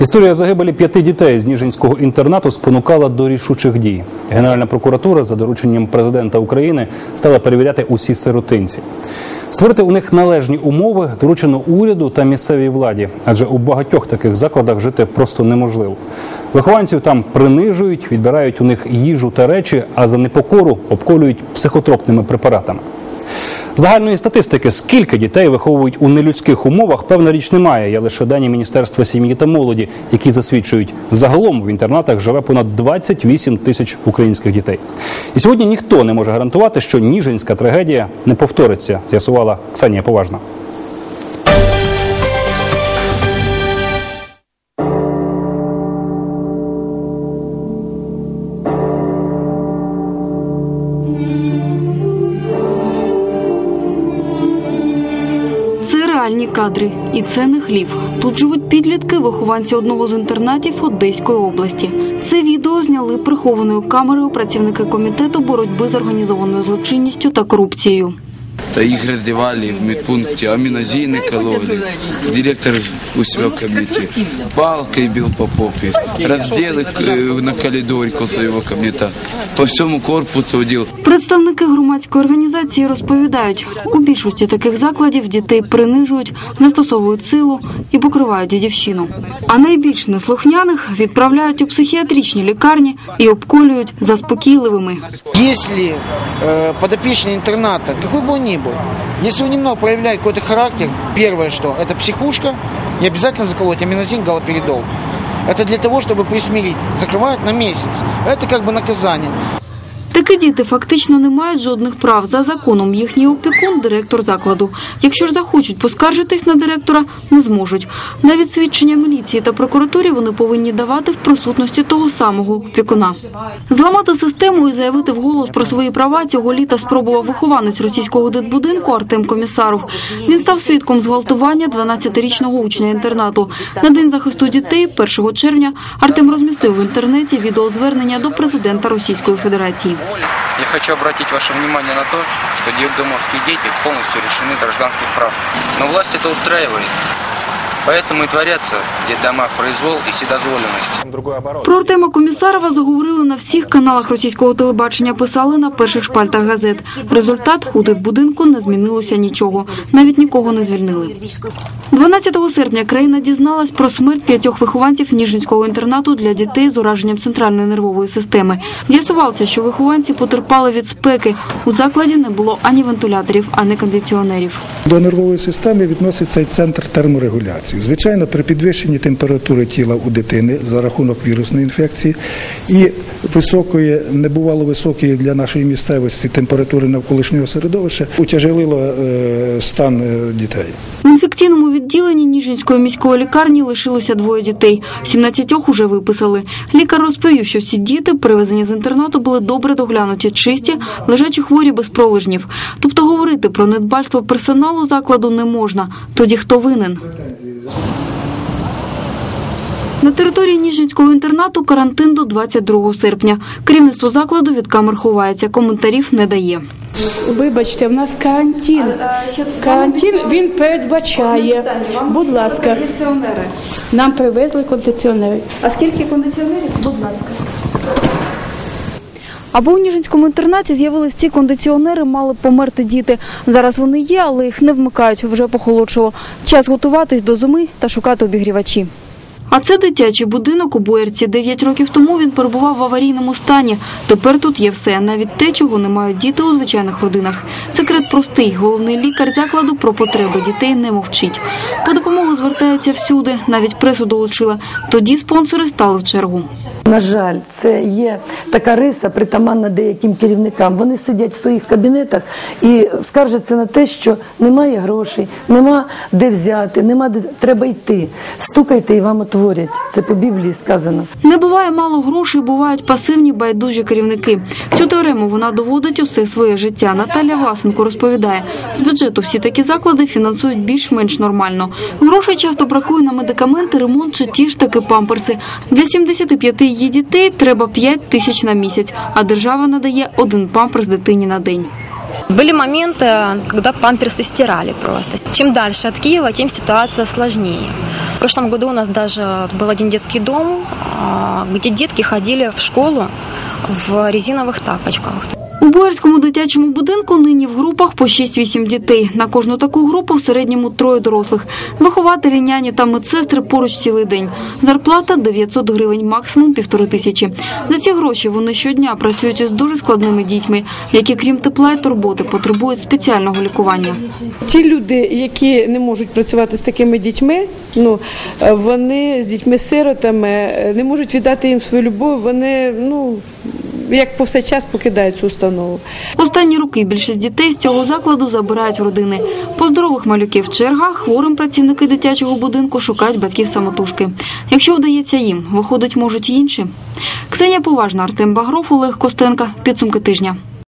Історія загибелі п'яти дітей з Ніжинського інтернату спонукала до рішучих дій. Генеральна прокуратура за дорученням президента України стала перевіряти усі сиротинці. Створити у них належні умови доручено уряду та місцевій владі, адже у багатьох таких закладах жити просто неможливо. Вихованців там принижують, відбирають у них їжу та речі, а за непокору обколюють психотропними препаратами. Загальної статистики, скільки дітей виховують у нелюдських умовах, певна річ немає. Є лише дані Міністерства сім'ї та молоді, які засвідчують, загалом в інтернатах живе понад 28 тисяч українських дітей. І сьогодні ніхто не може гарантувати, що ніжинська трагедія не повториться, з'ясувала Ксанія Поважна. Реальні кадри, і це не хлів. Тут живуть підлітки, вихованці одного з інтернатів Одеської області. Це відео зняли прихованою камерою працівники комітету боротьби з організованою злочинністю та корупцією Да их раздевали в медпункте, аминозины кололи. Директор у себя в кабинете палкой бил по попе. Раздел их э, на коридоре около его кабинета. По всему корпусу водил. Представники громадської організації розповідають, у більшості таких закладів дітей принижують, застосовують силу і покривають дідівщину. А найбільш неслухняних відправляють у психіатричні лікарні і обколюють заспокійливими. Если э, подопечный интерната, какой бы он ни был, если он немного проявляет какой-то характер, первое что, это психушка, и обязательно заколоть аминозин, галоперидол. Это для того, чтобы присмирить. Закрывают на месяц. Это как бы наказание. Такі діти фактично не мають жодних прав. За законом їхній опікун – директор закладу. Якщо ж захочуть поскаржитись на директора, не зможуть. Навіть свідчення міліції та прокуратурі вони повинні давати в присутності того самого опікуна. Зламати систему і заявити вголос про свої права цього літа спробував вихованець російського дитбудинку Артем Комісаров. Він став свідком зґвалтування 12-річного учня інтернату. На день захисту дітей, 1 червня, Артем розмістив в інтернеті відеозвернення до президента Російської Федерації. Я хочу обратить ваше внимание на то, что детдомовские дети полностью лишены гражданских прав. Но власть это устраивает. Поэтому и творятся в детдомах произвол и вседозволенность. Про Артема Комісарова заговорили на всіх каналах російського телебачення, писали на перших шпальтах газет. Результат у будинку не змінилося нічого, навіть нікого не звільнили. 12 серпня країна дізналась про смерть п'ятьох вихованців Ніжинського інтернату для дітей з ураженням центральної нервової системи. З'ясувалося, що вихованці потерпали від спеки. У закладі не було ані вентиляторів, ані кондиціонерів. До нервової системи відноситься і центр терморегуляції. Звичайно, при підвищенні температури тіла у дитини за рахунок вірусної інфекції і високої, небувало високої для нашої місцевості температури навколишнього середовища утяжелило е, стан е, дітей. В інфекційному відділенні Ніжинської міської лікарні лишилося двоє дітей. 17 уже виписали. Лікар розповів, що всі діти, привезені з інтернату, були добре доглянуті, чисті, лежачі хворі без пролежнів. Тобто говорити про недбальство персоналу закладу не можна. Тоді хто винен? На території Ніжинського інтернату карантин до 22 серпня. Керівництво закладу від камер ховається, коментарів не дає. Вибачте, в нас карантин. Карантин він передбачає. Будь ласка, Кондиціонери. нам привезли кондиціонери. А скільки кондиціонерів? Будь ласка. Аби у Ніжинському інтернаті з'явились ці кондиціонери, мали померти діти. Зараз вони є, але їх не вмикають, вже похолодшало. Час готуватись до зими та шукати обігрівачі. А це дитячий будинок у Боярці. Дев'ять років тому він перебував в аварійному стані. Тепер тут є все, навіть те, чого не мають діти у звичайних родинах. Секрет простий. Головний лікар закладу про потреби дітей не мовчить. По допомогу звертається всюди, навіть пресу долучила. Тоді спонсори стали в чергу. На жаль, це є така риса притаманна деяким керівникам. Вони сидять в своїх кабінетах і скаржаться на те, що немає грошей, нема де взяти, нема де треба йти. Стукайте і вам отворять. Це по Біблії сказано. Не буває мало грошей, бувають пасивні байдужі керівники. Цю теорему вона доводить усе своє життя. Наталя Власенко розповідає, з бюджету всі такі заклади фінансують більш-менш нормально. Грошей часто бракує на медикаменти, ремонт чи ті ж таки памперси. Для 75 її дітей треба 5 тисяч на місяць, а держава надає один памперс дитині на день. Были моменты, когда памперсы стирали просто. Чем дальше от Киева, тем ситуация сложнее. В прошлом году у нас даже был один детский дом, а, где детки ходили в школу в резиновых тапочках. У Боярському дитячому будинку нині в групах по 6-8 дітей. На кожну таку групу в середньому троє дорослих. Вихователі, няні та медсестри поруч цілий день. Зарплата 900 гривень, максимум півтори тисячі. За ці гроші вони щодня працюють із дуже складними дітьми, які крім тепла і турботи потребують спеціального лікування. Ті люди, які не можуть працювати з такими дітьми, ну е, вони з дітьми-сиротами е, не можуть віддати їм свою любов. Вони ну як повсякчас покидають цю установу. Останні роки більшість дітей з цього закладу забирають в родини. По здорових малюків в чергах хворим працівники дитячого будинку шукають батьків самотужки. Якщо вдається їм, виходить, можуть інші. Ксенія Поважна, Артем Багров, Олег Костенка. Підсумки тижня.